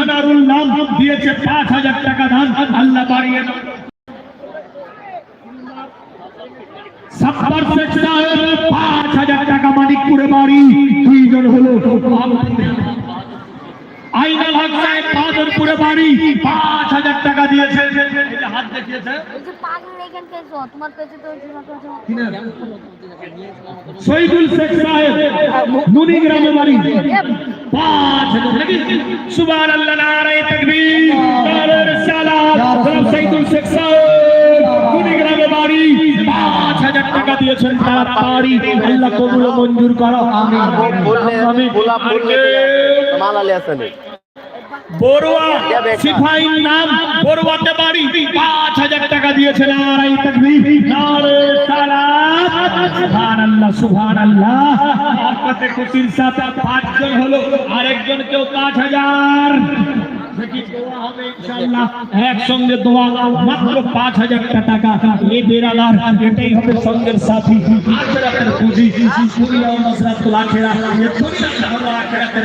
আনারুল নাম দিয়েছে পাঁচ হাজার টাকা। আইনাল হক সাহেব বাদরপুরে বাড়ি। পাঁচ হাজার টাকা দিয়েছে। এই যে হাত দেখিয়েছে। এই যে পাগল এখান থেকে তোমার কাছে তো শহীদুল শেখ সাহেব নুনি গ্রামে বাড়ি। পাঁচ সুবহান আল্লাহ নারায়ে তাকবীর। নারে রিসালাত। জনাব শহীদুল শেখ সাহেব নুনি গ্রামে বাড়ি। পাঁচ হাজার টাকা দিয়েছেন তার বাড়ি। আল্লাহ কবুল ও মঞ্জুর করো। আমিন। আমিন। গোলাপ ফুল আমিন। মালালি আসেন বড়ুয়া সিপাহীর নাম বড়ুয়াতে বাড়ি। পাঁচ হাজার টাকা দিয়েছেন নারাই তকবীর। নারে সালাত। সুবহানাল্লাহ সুবহানাল্লাহ। আপনাদের খুশির সাথে পাঁচজন হলো আরেকজন কেউ পাঁচ হাজার। একসঙ্গে দোয়া মাত্র পাঁচ হাজার টাকা। এই এটাই হবে সঙ্গের সাথী। পুঁজি।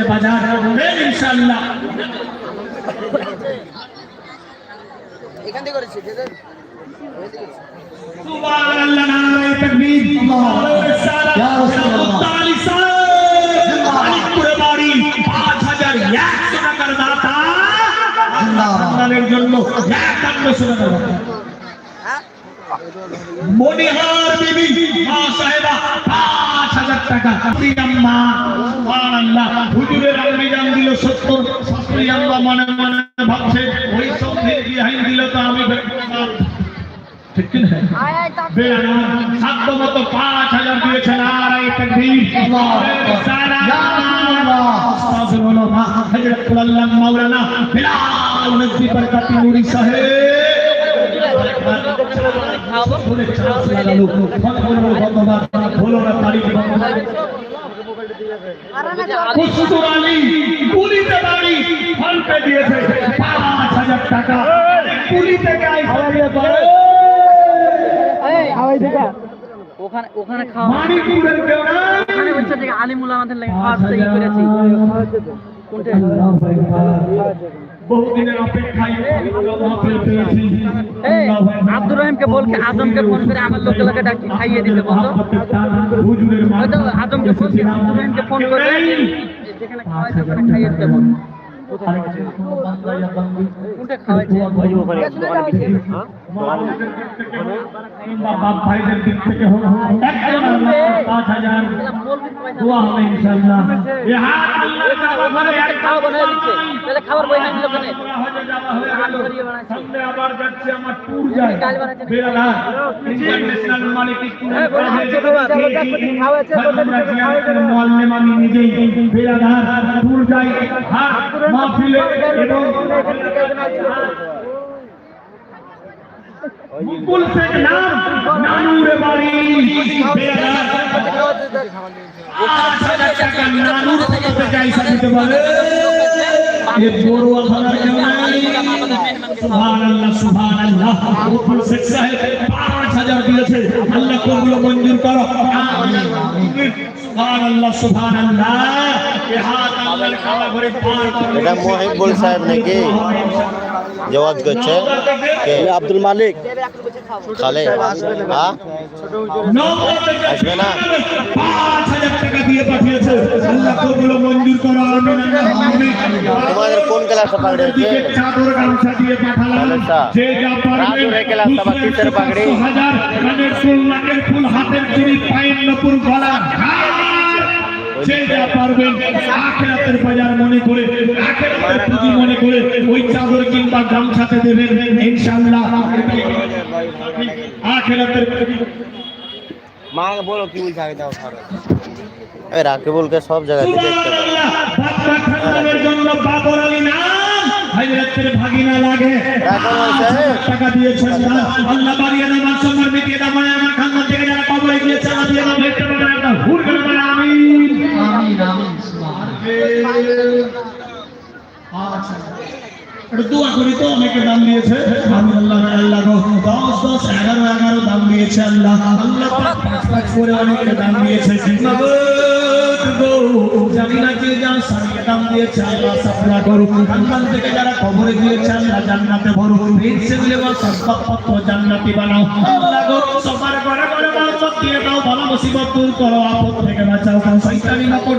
বাজার। ইনশাআল্লাহ। এখান থেকে করেছি সুবহানাল্লাহ নারায়ে তাকবীর আল্লাহু ইয়া রাসূলুল্লাহ মানিকপুরে বাড়ি 5100 সন্তানের জন্য মনিহার সাহেবা পাঁচ হাজার টাকা আম্মা সুবহানাল্লাহ। হুজুরের আম্মি জান দিল সত্তর। শাশুড়ি আম্মা মনে মনে ভাবছে ওই সব বিহাইন দিল তো আমি দেখব না। ঠিক কি না আয় আয় তা বেয়ানা সাধ্য মতো পাঁচ হাজার দিয়েছেন আর এই তকবীর মাওলানা বিলাল নজদি বরকাতি নুরি সাহেব বলে চান্স ফলপে দিয়েছে। পাঁচ হাজার টাকা। পুলিতে গায়ে হারিয়ে পড়ে ওখানে ওখানে খাওয়া মানিকপুরের কেউ না ওখানে হচ্ছে যে আলিমুল আমাদের লাগে খাওয়াতে ই করেছি। কোনটা? বহুদিনের অপেক্ষায় এই আব্দুর রহিমকে বলকে আজমকে ফোন করে আমার লোকে লোকে ডাকি খাইয়ে দিতে বলতো হুজুরের হয়তো আজমকে বলছি আব্দুর রহিমকে ফোন করে যেখানে খাওয়াইছে ওখানে খাইয়ে দিতে বল খাওয়াইছে বাপ ভাইদের দিক থেকে হোক একজন পাঁচ হাজার দোয়া হবে ইনশাআল্লাহ বানায় দিচ্ছে তাহলে খাবার বই হাঁটলো কেন সামনে আবার যাচ্ছে আমার ট্যুর যায় বেড়ালা ইন্টারন্যাশনাল মানে কি আমি নিজেই বেড়ালা ট্যুর যাই হাট মাহফিলে এবং মুকুল শেখ নাম নানুরে বাড়ি বেড়ালা পাঁচ হাজার টাকা নানুর থেকে পয়সা দিতে পারে এ বড় আখানার কেউ নাই সুবহানাল্লাহ সুবহানাল্লাহ মুকুল শেখ সাহেব পাঁচ হাজার দিয়েছে আল্লাহ কবুল ও মঞ্জুর করো সুবহানাল্লাহ সুবহানাল্লাহ এ হাত আল্লাহর কাবা ঘরে পার করে এটা মহিবুল সাহেব নাকি জওয়াজ করছে কে আব্দুল মালিক খালে হ্যাঁ? আসবে না? আমিন তোমাদের কোন ক্লাসে পাগড়ি। হাতের গলা যে যা পারবেন আখেরাতের বাজার মনে করে আখেরাতের পুঁজি মনে করে ওই চাদর কিংবা গামছাতে দেবেন ইনশাআল্লাহ। আখেরাতের মা বলো কি বলছে আগে দাও এই রাকিবুলকে সব জায়গায় দেখতে খানদানের জন্য বাবর আলী নাম। হযরতের ভাগিনা লাগে। টাকা দিয়েছেন আল্লাহ বাড়িয়ে দাও সম্মান মিটিয়ে দাও আমার খানদান থেকে যারা কবরে গিয়েছে আল্লাহ দিয়ে দাও একটা আচ্ছা। একটু দোয়া করি তো, অনেকে দাম দিয়েছে। আমি আল্লাহ আল্লাহ। দশ না জান্নাতে ভরো ভিড়ছে মিলে জান্নাতি বানাও। সবার ঘরে ঘরে করো। আপদ থেকে বাঁচাও। শয়তানি নকর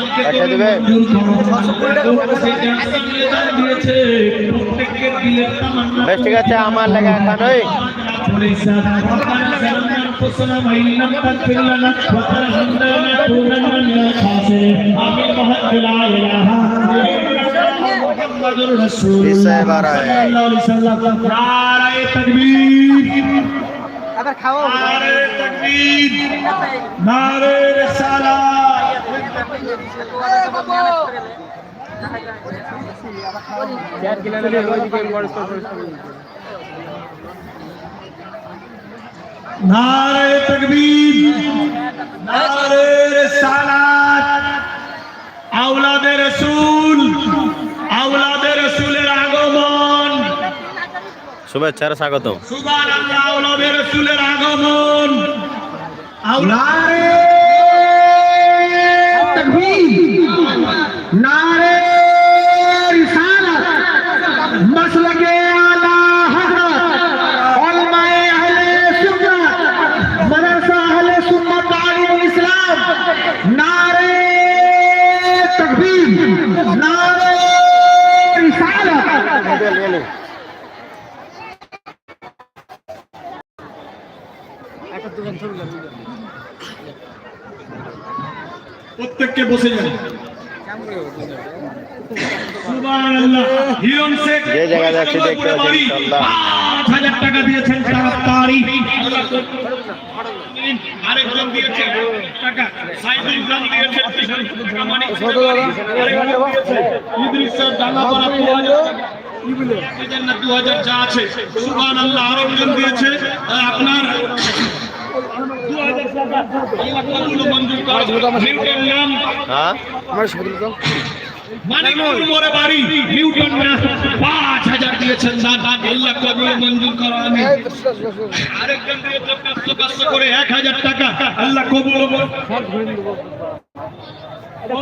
একটা বেশ ঠিক আছে আমার লেগে এখন ওই খাওয়া নারে সালা আগমন। শুভেচ্ছার স্বাগত সুবহানাল্লাহ আওলাদে আগমন। আওলাদে তকবীর প্রত্যেককে বসে যান। সুবহানাল্লাহ হিরণ শেখ যে জায়গায় যাচ্ছি দেখতে পাচ্ছি, ইনশাআল্লাহ। হাজার টাকা দিয়েছেন তাড়াতাড়ি আরেকজন দিয়েছে টাকা। সাইদুল ইসলাম দিয়েছেন মানে ইদ্রিস স্যার ডাঙ্গাপাড়া দু হাজার দু যা আছে সুবহানাল্লাহ আরেকজন দিয়েছে। আপনার হ্যাঁ মানিকপুর বাড়ি নিউটন না পাঁচ হাজার দিয়েছেন দান আল্লাহ কবুল ও মঞ্জুর করো আমিন আরেকজন দিয়েছে পাঁচশো পাঁচশো করে এক হাজার টাকা আল্লাহ কবুল ও